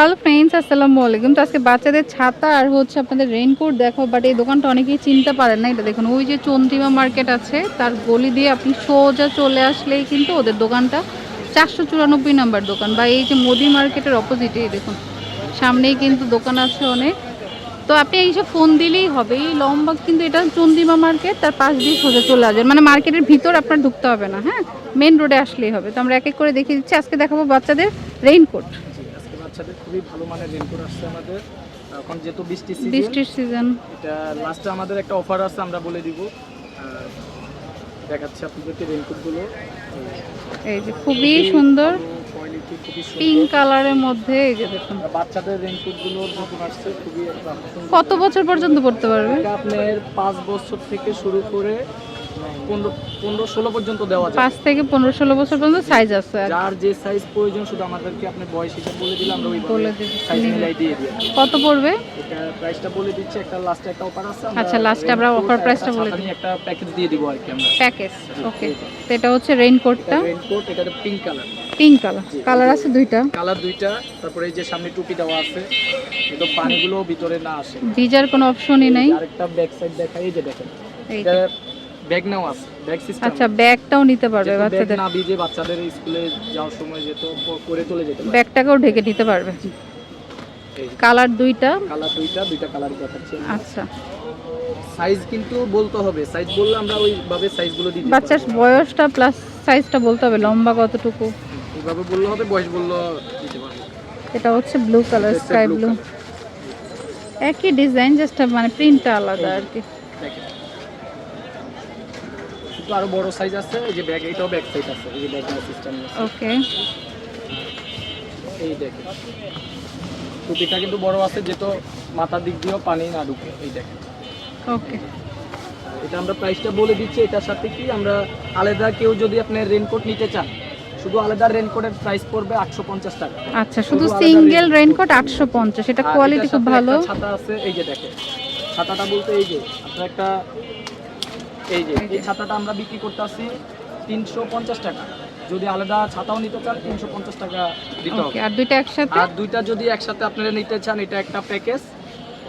Hello friends আসসালামু আলাইকুম। তো আজকে বাচ্চাদের ছাতা আর হচ্ছে আপনাদের রেইনকোট দেখো বাট এই দোকানটা অনেকেই চিনতে পারেন না। এটা দেখুন, ওই যে চন্দ্রিমা মার্কেট আছে, তার গলি দিয়ে আপনি সোজা চলে আসলেই কিন্তু ওদের দোকানটা চারশো চুরানব্বই নাম্বার দোকান, বা এই যে মোদি মার্কেটের অপোজিটেই দেখুন, সামনেই কিন্তু দোকান আছে অনেক। তো আপনি এইসব ফোন দিলেই হবে, এই লম্বা কিন্তু এটা চন্দ্রিমা মার্কেট তার পাশ দিয়ে সোজা চলে আসবেন। মানে মার্কেটের ভিতর আপনার ঢুকতে হবে না হ্যাঁ? মেন রোডে আসলেই হবে। তো আমরা এক এক করে দেখিয়ে দিচ্ছি, আজকে দেখাবো বাচ্চাদের রেইনকোট বাচ্চাদের খুবই ভালো মানের রেনকোট আসছে আমাদের। এখন যেহেতু বৃষ্টি সিজন বৃষ্টির সিজন এটা লাস্টে আমাদের একটা অফার আছে আমরা বলে দিব। দেখাচ্ছি আপনাদেরকে রেনকোটগুলো এই যে খুবই সুন্দর পিঙ্ক কালারের মধ্যে এই যে দেখুন। বাচ্চাদের রেনকোটগুলো নতুন আসছে খুবই কত বছর পর্যন্ত পড়তে পারবে? আপনার পাঁচ বছর থেকে শুরু করে পনেরো পনেরো ষোলো পর্যন্ত দেওয়া যায়। পাঁচ থেকে পনেরো ষোলো বছর পর্যন্ত সাইজ আছে আর। যার যে সাইজ প্রয়োজন শুধু আমাদেরকে আপনি বয়স হিসাব বলে দিলে আমরা ওই বলে। সাইজ মিলাই দিয়ে দিই। কত পড়বে? এটা প্রাইসটা বলে দিচ্ছি একটা লাস্টে একটা অফার আছে আচ্ছা, last আমরা offer price বলে দিই। একটা প্যাকেজ দিয়ে দিব আর কি আমরা। প্যাকেজ ওকে তো এটা হচ্ছে রেইনকোটটা রেইনকোট এটা pink colour pink colour colour আছে দুইটা। কালার দুইটা তারপরে এই যে সামনে টুপি দেওয়া আছে কিন্তু পানিগুলো ভিতরে না আসে। ভিজার কোনো অপশনই নাই। আরেকটা ব্যাক সাইড দেখা এই যে দেখেন। এটা ব্যাগ নাও আছে ব্যাগ সিস্টেম আচ্ছা ব্যাগটাও নিতে পারবে বাচ্চাদের। না ভিজে বাচ্চাদের স্কুলে যাওয়ার সময় যেত করে চলে যেতে ব্যাগটাকেও ঢেকে নিতে পারবে। কালার দুইটা। কালার দুইটা দুইটা কালার দেখাচ্ছি আচ্ছা। সাইজ কিন্তু বলতে হবে সাইজ বললে আমরা ওইভাবে সাইজগুলো দিই বাচ্চার বয়সটা প্লাস সাইজটা বলতে হবে লম্বা কতটুকু? এইভাবে বললে হবে বয়স বললে দিতে পারব। এটা হচ্ছে ব্লু কালার স্কাই ব্লু একই ডিজাইন জাস্ট মানে প্রিন্টটা আলাদা আর কি। দেখেন। কিন্তু আরও বড় সাইজ আছে এই যে ব্যাগ এটাও ব্যাক সাইড আছে এই যে ব্যাগ সিস্টেম ওকে এই দেখেন। টুপিটা কিন্তু বড় আছে যেহেতু মাথার দিক দিয়েও পানি না ঢুকে এই দেখেন। ওকে এটা আমরা প্রাইসটা বলে দিচ্ছি এটার সাথে কি আমরা আলাদা কেউ যদি আপনি রেনকোট নিতে চান শুধু আলাদা রেনকোটের প্রাইস পড়বে আটশো পঞ্চাশ টাকা। আচ্ছা শুধু সিঙ্গেল আটশো পঞ্চাশ এটা কোয়ালিটি খুব ভালো। ছাতা আছে এই যে দেখেন। ছাতাটা বলতে এই যে আপনার একটা এই যে এই ছাতাটা আমরা বিক্রি করতে আসি তিনশো পঞ্চাশ টাকা। যদি আলাদা ছাতাও নিতে চান তিনশো পঞ্চাশ টাকা দিতে হবে। আর দুইটা একসাথে? আর দুইটা যদি একসাথে আপনারা নিতে চান এটা একটা প্যাকেজ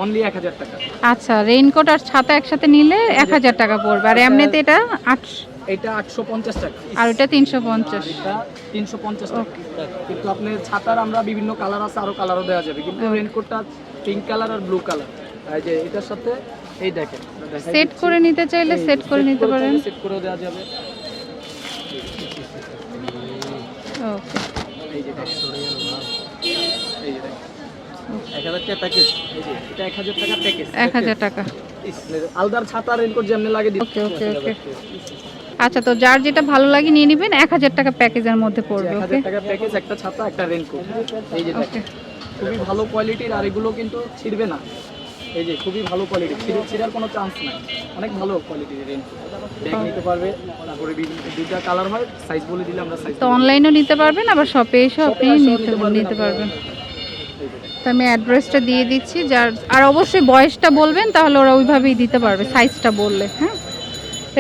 অনলি এক হাজার টাকা। আচ্ছা রেইনকোট আর ছাতা একসাথে নিলে এক হাজার টাকা পড়বে। আর এমনিতে এটা আটশো এটা আটশো পঞ্চাশ টাকা। আর তিনশো পঞ্চাশ। এটা তিনশো পঞ্চাশ টাকা। কিন্তু আপনি ছাতার আমরা বিভিন্ন কালার আছে আরও কালারও দেওয়া যাবে। কিন্তু. রেনকোটটা পিঙ্ক কালার আর ব্লু কালার এই যে এটার সাথে এই দেখেন সেট করে নিতে চাইলে সেট করে নিতে পারেন। সেট করেও দেওয়া যাবে। ওকে এই যে এই যে দেখেন। এক হাজার টাকা প্যাকেজ এটা এক হাজার টাকা প্যাকেজ এক হাজার টাকা। আলদার ছাতা রেনকোট যেমনি লাগে দিচ্ছি। ওকে ওকে ওকে আচ্ছা তো যার যেটা ভালো লাগে নিয়ে নেবেন এক হাজার টাকা প্যাকেজের মধ্যে পড়বে একটা ছাতা একটা রেনকোট এই যে দেখেন। খুবই ভালো কোয়ালিটির আর এগুলো কিন্তু ছিড়বে না। এই যে খুবই ভালো কোয়ালিটি ছিঁড়ে ছিঁড়ার কোনো চান্স নাই। অনেক ভালো কোয়ালিটির রেনকোট ব্যাগ নিতে পারবে। তারপরে দুইটা কালার হয় সাইজ বলে দিলে আমরা সাইজ তো অনলাইনেও নিতে পারবেন আবার শপে এসেও আপনি নিতে পারবেন তো আমি অ্যাড্রেসটা দিয়ে দিচ্ছি যার আর অবশ্যই বয়সটা বলবেন তাহলে ওরা ওইভাবেই দিতে পারবে সাইজটা বললে হ্যাঁ?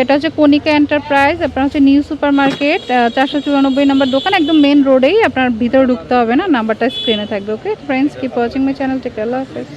এটা হচ্ছে কনিকা এন্টারপ্রাইজ আপনার হচ্ছে নিউ সুপার মার্কেট চারশো চুরানব্বই নম্বর দোকান একদম মেন রোডেই আপনার ভিতরে ঢুকতে হবে না নাম্বারটা স্ক্রিনে থাকবে okay friends keep watching my channel take আল্লাহ হাফেজ।